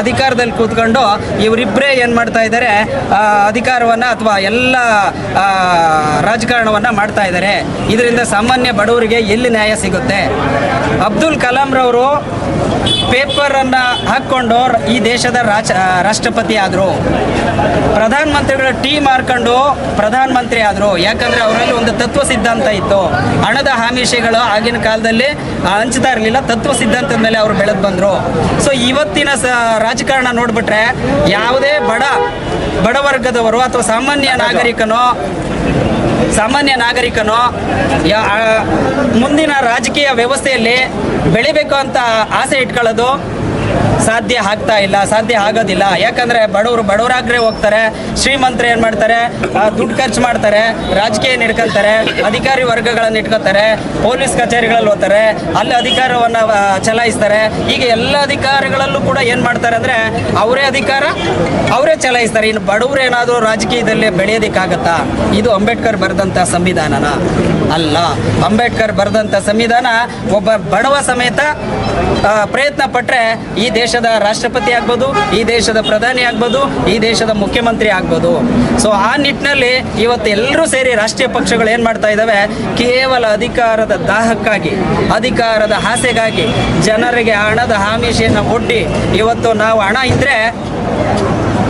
ಅಧಿಕಾರದಲ್ಲಿ ಕೂತ್ಕೊಂಡು ಇವರಿಬ್ಬರೇ ಏನು ಮಾಡ್ತಾ ಇದ್ದಾರೆ ಅಧಿಕಾರವನ್ನ ಅಥವಾ ಎಲ್ಲ ರಾಜಕಾರಣವನ್ನ ಮಾಡ್ತಾ ಇದ್ದಾರೆ ಇದರಿಂದ ಸಾಮಾನ್ಯ ಬಡವರಿಗೆ ಎಲ್ಲಿ ನ್ಯಾಯ ಸಿಗುತ್ತೆ? ಅಬ್ದುಲ್ ಕಲಾಂ ರವರು ಪೇಪರ್ ಅನ್ನ ಹಾಕ್ಕೊಂಡು ಈ ದೇಶದ ರಾಜ ರಾಷ್ಟ್ರಪತಿ ಆದರು. ಪ್ರಧಾನಮಂತ್ರಿಗಳ ಟೀ ಮಾರ್ಕೊಂಡು ಪ್ರಧಾನಮಂತ್ರಿ ಆದರು. ಯಾಕಂದ್ರೆ ಅವರಲ್ಲಿ ಒಂದು ತತ್ವ ಸಿದ್ಧಾಂತ ಇತ್ತು. ಹಣದ ಆಮಿಷಗಳು ಆಗಿನ ಕಾಲದಲ್ಲಿ ಹಂಚ್ತಾ ಇರಲಿಲ್ಲ. ತತ್ವ ಸಿದ್ಧಾಂತದ ಮೇಲೆ ಅವರು ಬೆಳೆದು ಬಂದರು. ಸೊ ಇವತ್ತಿನ ರಾಜಕಾರಣ ನೋಡಿಬಿಟ್ರೆ ಯಾವುದೇ ಬಡ ಬಡವರ್ಗದವರು ಅಥವಾ ಸಾಮಾನ್ಯ ನಾಗರಿಕನೋ, ಸಾಮಾನ್ಯ ನಾಗರಿಕನು ಮುಂದಿನ ರಾಜಕೀಯ ವ್ಯವಸ್ಥೆಯಲ್ಲಿ ಬೆಳಿಬೇಕು ಅಂತ ಆಸೆ ಇಟ್ಕೊಳ್ಳೋದು ಸಾಧ್ಯ ಆಗ್ತಾ ಇಲ್ಲ, ಸಾಧ್ಯ ಆಗೋದಿಲ್ಲ. ಯಾಕಂದ್ರೆ ಬಡವರು ಬಡವರಾಗ್ರೆ ಹೋಗ್ತಾರೆ, ಶ್ರೀಮಂತರು ಏನು ಮಾಡ್ತಾರೆ? ದುಡ್ಡು ಖರ್ಚು ಮಾಡ್ತಾರೆ, ರಾಜಕೀಯ ಇಟ್ಕೊಂತಾರೆ ಅಧಿಕಾರಿ ವರ್ಗಗಳನ್ನು ಇಟ್ಕೊತಾರೆ, ಪೊಲೀಸ್ ಕಚೇರಿಗಳಲ್ಲಿ ಹೋಗ್ತಾರೆ, ಅಲ್ಲಿ ಅಧಿಕಾರವನ್ನು ಚಲಾಯಿಸ್ತಾರೆ. ಈಗ ಎಲ್ಲ ಅಧಿಕಾರಿಗಳಲ್ಲೂ ಕೂಡ ಏನು ಮಾಡ್ತಾರೆ ಅಂದರೆ ಅವರೇ ಅಧಿಕಾರ, ಅವರೇ ಚಲಾಯಿಸ್ತಾರೆ. ಇನ್ನು ಬಡವರು ಏನಾದರೂ ರಾಜಕೀಯದಲ್ಲಿ ಬೆಳೆಯೋದಕ್ಕಾಗತ್ತಾ? ಇದು ಅಂಬೇಡ್ಕರ್ ಬರೆದಂಥ ಸಂವಿಧಾನನ ಅಲ್ಲ. ಅಂಬೇಡ್ಕರ್ ಬರೆದಂಥ ಸಂವಿಧಾನ ಒಬ್ಬ ಬಡವ ಸಮೇತ ಪ್ರಯತ್ನ ಪಟ್ಟರೆ ದೇಶದ ರಾಷ್ಟ್ರಪತಿ ಆಗ್ಬೋದು, ಈ ದೇಶದ ಪ್ರಧಾನಿ ಆಗ್ಬೋದು, ಈ ದೇಶದ ಮುಖ್ಯಮಂತ್ರಿ ಆಗ್ಬೋದು. ಸೊ ಆ ನಿಟ್ಟಿನಲ್ಲಿ ಇವತ್ತು ಎಲ್ಲರೂ ಸೇರಿ ರಾಷ್ಟ್ರೀಯ ಪಕ್ಷಗಳು ಏನು ಮಾಡ್ತಾ ಇದ್ದಾವೆ ಕೇವಲ ಅಧಿಕಾರದ ದಾಹಕ್ಕಾಗಿ, ಅಧಿಕಾರದ ಆಸೆಗಾಗಿ ಜನರಿಗೆ ಹಣದ ಆಮಿಷೆಯನ್ನು ಒಡ್ಡಿ ಇವತ್ತು ನಾವು ಹಣ ಇದ್ದರೆ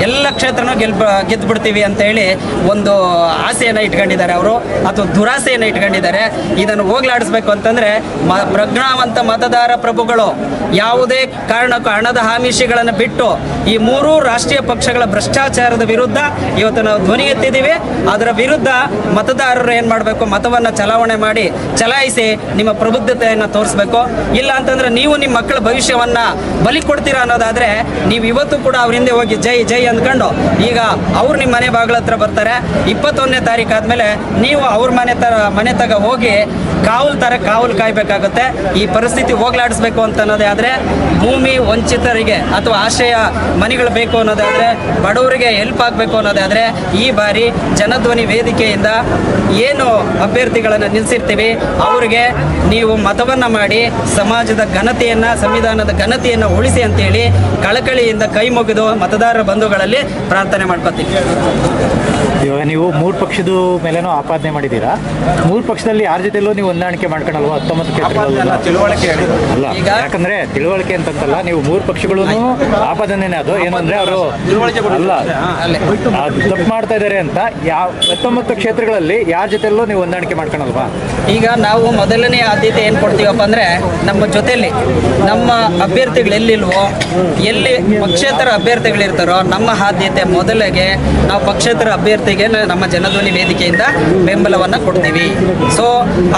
ಎಲ್ಲ ಕ್ಷೇತ್ರನೂ ಗೆಲ್ಬ ಗೆದ್ದು ಬಿಡ್ತೀವಿ ಅಂತ ಹೇಳಿ ಒಂದು ಆಸೆಯನ್ನು ಇಟ್ಕೊಂಡಿದ್ದಾರೆ ಅವರು ಅಥವಾ ದುರಾಸೆಯನ್ನು ಇಟ್ಕೊಂಡಿದ್ದಾರೆ. ಇದನ್ನು ಹೋಗ್ಲಾಡಿಸ್ಬೇಕು ಅಂತಂದರೆ ಮ, ಪ್ರಜ್ಞಾವಂತ ಮತದಾರ ಪ್ರಭುಗಳು ಯಾವುದೇ ಕಾರಣಕ್ಕೂ ಹಣದ ಆಮಿಷಗಳನ್ನು ಬಿಟ್ಟು ಈ ಮೂರೂ ರಾಷ್ಟ್ರೀಯ ಪಕ್ಷಗಳ ಭ್ರಷ್ಟಾಚಾರದ ವಿರುದ್ಧ ಇವತ್ತು ನಾವು ಧ್ವನಿ ಎತ್ತಿದ್ದೀವಿ. ಅದರ ವಿರುದ್ಧ ಮತದಾರರು ಏನು ಮಾಡಬೇಕು? ಮತವನ್ನು ಚಲಾವಣೆ ಮಾಡಿ ಚಲಾಯಿಸಿ ನಿಮ್ಮ ಪ್ರಬುದ್ಧತೆಯನ್ನು ತೋರಿಸ್ಬೇಕು. ಇಲ್ಲ ಅಂತಂದ್ರೆ ನೀವು ನಿಮ್ಮ ಮಕ್ಕಳ ಭವಿಷ್ಯವನ್ನು ಬಲಿ ಕೊಡ್ತೀರಾ ಅನ್ನೋದಾದರೆ ನೀವು ಇವತ್ತು ಕೂಡ ಅವರಿಂದ ಹೋಗಿ ಜೈ ಜೈ ಅಂದ್ಕೊಂಡು ಈಗ ಅವ್ರು ನಿಮ್ಮ ಮನೆ ಬಾಗಿಲ ಹತ್ರ ಬರ್ತಾರೆ. ಇಪ್ಪತ್ತೊಂದನೇ ತಾರೀಕು ಆದಮೇಲೆ ನೀವು ಅವ್ರ ಮನೆ ತರ, ಮನೆ ತಗ ಹೋಗಿ ಕಾವಲು ತರ ಕಾವಲು ಕಾಯಬೇಕಾಗುತ್ತೆ. ಈ ಪರಿಸ್ಥಿತಿ ಹೋಗ್ಲಾಡಿಸ್ಬೇಕು ಅಂತ ಅನ್ನೋದೇ ಆದರೆ ಭೂಮಿ ವಂಚಿತರಿಗೆ ಅಥವಾ ಆಶ್ರಯ ಮನೆಗಳು ಬೇಕು ಅನ್ನೋದಾದರೆ ಬಡವರಿಗೆ ಹೆಲ್ಪ್ ಆಗಬೇಕು ಅನ್ನೋದಾದರೆ ಈ ಬಾರಿ ಜನಧ್ವನಿ ವೇದಿಕೆಯಿಂದ ಏನು ಅಭ್ಯರ್ಥಿಗಳನ್ನು ನಿಲ್ಲಿಸಿರ್ತೀವಿ ಅವರಿಗೆ ನೀವು ಮತವನ್ನ ಮಾಡಿ ಸಮಾಜದ ಘನತೆಯನ್ನು, ಸಂವಿಧಾನದ ಘನತೆಯನ್ನು ಉಳಿಸಿ ಅಂತೇಳಿ ಕಳಕಳಿಯಿಂದ ಕೈ ಮುಗಿದು ಮತದಾರರ ಬಂಧುಗಳಲ್ಲಿ ಪ್ರಾರ್ಥನೆ ಮಾಡ್ಕೊತೀವಿ. ಇವಾಗ ನೀವು ಮೂರು ಪಕ್ಷದ ಮೇಲೇನೋ ಆಪಾದನೆ ಮಾಡಿದ್ದೀರಾ? ಮೂರು ಪಕ್ಷದಲ್ಲಿ ಯಾರ ಜೊತೆಲ್ಲೂ ನೀವು ಹೊಂದಾಣಿಕೆ ಮಾಡ್ಕೊಳಲ್ವಾ? ಹತ್ತೊಂಬತ್ತು ತಿಳುವಳಿಕೆ ಅಲ್ಲ ಯಾಕಂದ್ರೆ ತಿಳುವಳಿಕೆ ಅಂತಂತಲ್ಲ ನೀವು ಮೂರು ಪಕ್ಷಗಳು ಆಪಾದನೆನೇ ಅದು. ಏನಂದ್ರೆ ಅವರು ಅಲ್ಲ ತಪ್ಪು ಮಾಡ್ತಾ ಇದ್ದಾರೆ ಅಂತ ಯಾವ ಹತ್ತೊಂಬತ್ತು ಕ್ಷೇತ್ರಗಳಲ್ಲಿ ಯಾರ ಜೊತೆಲೂ ನೀವು ಹೊಂದಾಣಿಕೆ ಮಾಡ್ಕೊಳಲ್ವಾ? ಈಗ ನಾವು ಮೊದಲನೇ ಆದ್ಯತೆ ಏನು ಕೊಡ್ತೀವಪ್ಪ ಅಂದ್ರೆ ನಮ್ಮ ಜೊತೆಯಲ್ಲಿ ನಮ್ಮ ಅಭ್ಯರ್ಥಿಗಳು ಎಲ್ಲಿಲ್ವೋ ಎಲ್ಲಿ ಪಕ್ಷೇತರ ಅಭ್ಯರ್ಥಿಗಳಿರ್ತಾರೋ ನಮ್ಮ ಆದ್ಯತೆ ಮೊದಲಿಗೆ ನಾವು ಪಕ್ಷೇತರ ಅಭ್ಯರ್ಥಿಗೆ ನಮ್ಮ ಜನಧ್ವನಿ ವೇದಿಕೆಯಿಂದ ಬೆಂಬಲವನ್ನು ಕೊಡ್ತೀವಿ. ಸೊ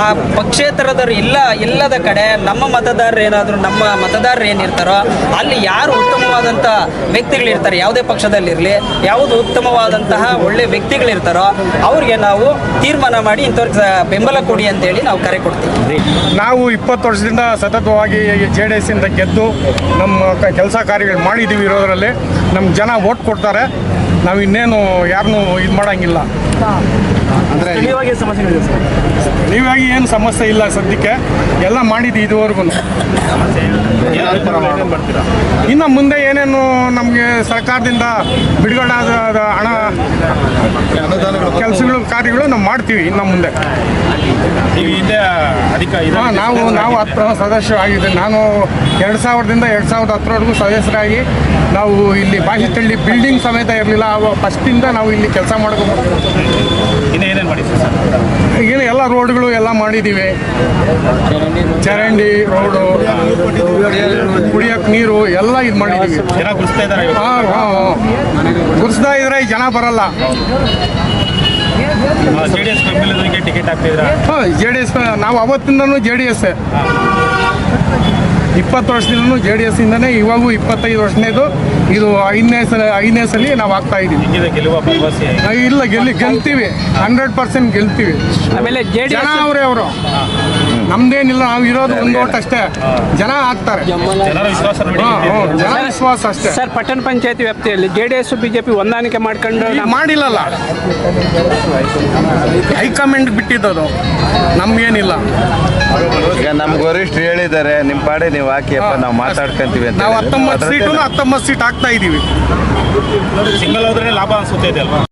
ಆ ಪಕ್ಷೇತರದವರು ಇಲ್ಲ, ಇಲ್ಲದ ಕಡೆ ನಮ್ಮ ಮತದಾರರು ಏನಾದರೂ, ನಮ್ಮ ಮತದಾರರು ಏನಿರ್ತಾರೋ, ಅಲ್ಲಿ ಯಾರು ಉತ್ತಮವಾದಂಥ ವ್ಯಕ್ತಿಗಳಿರ್ತಾರೆ, ಯಾವುದೇ ಪಕ್ಷದಲ್ಲಿರಲಿ, ಯಾವುದು ಉತ್ತಮವಾದಂತಹ ಒಳ್ಳೆ ವ್ಯಕ್ತಿಗಳಿರ್ತಾರೋ, ಅವ್ರಿಗೆ ನಾವು ತೀರ್ಮಾನ ಮಾಡಿ ಇಂಥವ್ರಿಗೆ ಬೆಂಬಲ ಕೊಡಿ ಅಂತೇಳಿ ನಾವು ಕರೆ ಕೊಡ್ತೀವಿ. ನಾವು ಇಪ್ಪತ್ತು ವರ್ಷದಿಂದ ಸತತವಾಗಿ ಜೆ ಡಿ ಇಂದ ಗೆದ್ದು ನಮ್ಮ ಕೆಲಸ ಕಾರ್ಯಗಳು ಮಾಡಿದ್ದೀವಿ ಇರೋದರಲ್ಲಿ ನಮ್ಮ ಜನ ಓಟ್ ಕೊಡ್ತಾರೆ. ನಾವು ಇನ್ನೇನು ಯಾರನ್ನೂ ಇದು ಮಾಡೋಂಗಿಲ್ಲ. ಅಂದರೆ ನೀವಾಗಿ ಏನು ಸಮಸ್ಯೆ ಇಲ್ಲ ಸದ್ಯಕ್ಕೆ. ಎಲ್ಲ ಮಾಡಿದ್ದು ಇದುವರೆಗೂ ಇನ್ನು ಮುಂದೆ ಏನೇನು ನಮಗೆ ಸರ್ಕಾರದಿಂದ ಬಿಡುಗಡೆ ಆದ ಆದ ಹಣ ಕಾರ್ಯಗಳು ನಾವು ಮಾಡ್ತೀವಿ ಇನ್ನು ಮುಂದೆ. ನೀವು ನಾವು ನಾವು ಹತ್ತು ಆಗಿದ್ದೆ. ನಾನು ಎರಡು ಸಾವಿರದಿಂದ ಎರಡು ಸಾವಿರದ ಹತ್ತರವರೆಗೂ ಸದಸ್ಯರಾಗಿ ನಾವು ಇಲ್ಲಿ ಬಾಹಿತಳ್ಳಿ ಬಿಲ್ಡಿಂಗ್ ಸಮೇತ ಇರಲಿಲ್ಲ. ಫಸ್ಟಿಂದ ನಾವು ಇಲ್ಲಿ ಕೆಲಸ ಮಾಡ್ಕೊಂಡು ಏನು ಎಲ್ಲ ರೋಡ್ಗಳು ಎಲ್ಲ ಮಾಡಿದ್ದೀವಿ. ಚರಂಡಿ ರೋಡು ಕುಡಿಯೋಕೆ ನೀರು ಎಲ್ಲ ಇದು ಮಾಡಿದ್ದೀವಿ. ಜನ ಗುರುಸ್ತಾ ಇದ್ದಾರೆ ಹಾಂ ಹಾಂ. ಗುರ್ಸ್ತಾ ಇದ್ರೆ ಜನ ಬರಲ್ಲ. ಜೆ ಡಿ ಎಸ್ ಟಿಕೆಟ್ ಹಾಕ್ತಿದ್ರ ಹಾಂ ಜೆ ಡಿ ಎಸ್ ನಾವು ಅವತ್ತಿಂದನೂ ಜೆ ಡಿ ಎಸ್ ಇಪ್ಪತ್ತು ವರ್ಷದಿಂದನೂ ಜೆ ಡಿ ಎಸ್ ಇಂದನೇ ಇವಾಗೂ ಇಪ್ಪತ್ತೈದು ವರ್ಷನೇದು ಇದು ಐದನೇ ಸಲ ಐದನೇ ಸಲ ನಾವು ಆಗ್ತಾ ಆ, ಇಲ್ಲ ಗೆಲ್ಲಿ ಗೆಲ್ತೀವಿ. ಹಂಡ್ರೆಡ್ ಪರ್ಸೆಂಟ್ ಗೆಲ್ತೀವಿ. ಆಮೇಲೆ ಜನ ಅವರೇ ಅವರು. ನಮ್ದೇನಿಲ್ಲ ನಾವು ಇರೋದು ಒಂದು ಓಟ್ ಅಷ್ಟೇ. ಜನ ಆಗ್ತಾರೆ. ಜನರ ವಿಶ್ವಾಸ ನೋಡಿ. ಜನ ವಿಶ್ವಾಸ ಅಷ್ಟೇ. ಸರ್ ಪಟ್ಟಣ ಪಂಚಾಯತಿ ವ್ಯಾಪ್ತಿಯಲ್ಲಿ ಜೆ ಡಿ ಎಸ್ ಬಿಜೆಪಿ ಹೊಂದಾಣಿಕೆ ಮಾಡ್ಕೊಂಡು ಮಾಡಿಲ್ಲ ಮಾಡಿಲ್ಲಲ್ಲ. ಹೈಕಮಾಂಡ್ ಬಿಟ್ಟಿದ್ದದು. ನಮ್ಗೇನಿಲ್ಲ. ಈಗ ನಮ್ಗೆ ವರಿಷ್ಠರು ಹೇಳಿದ್ದಾರೆ ನಿಮ್ಮ ಪಾಡಿ ನೀವು ಹಾಕಿಯಪ್ಪ ನಾವು ಮಾತಾಡ್ಕೊಂತೀವಿ ಅಂತ ನಾವು. ಹತ್ತೊಂಬತ್ತು ಸೀಟು ಹತ್ತೊಂಬತ್ತು ಸೀಟ್ ಹಾಕ್ತಾ ಇದೀವಿ. ಸಿಂಗಲ್ ಹೋದ್ರೆ ಲಾಭ ಅನ್ಸುತ್ತೆ ಇದೆ ಅಲ್ವಾ?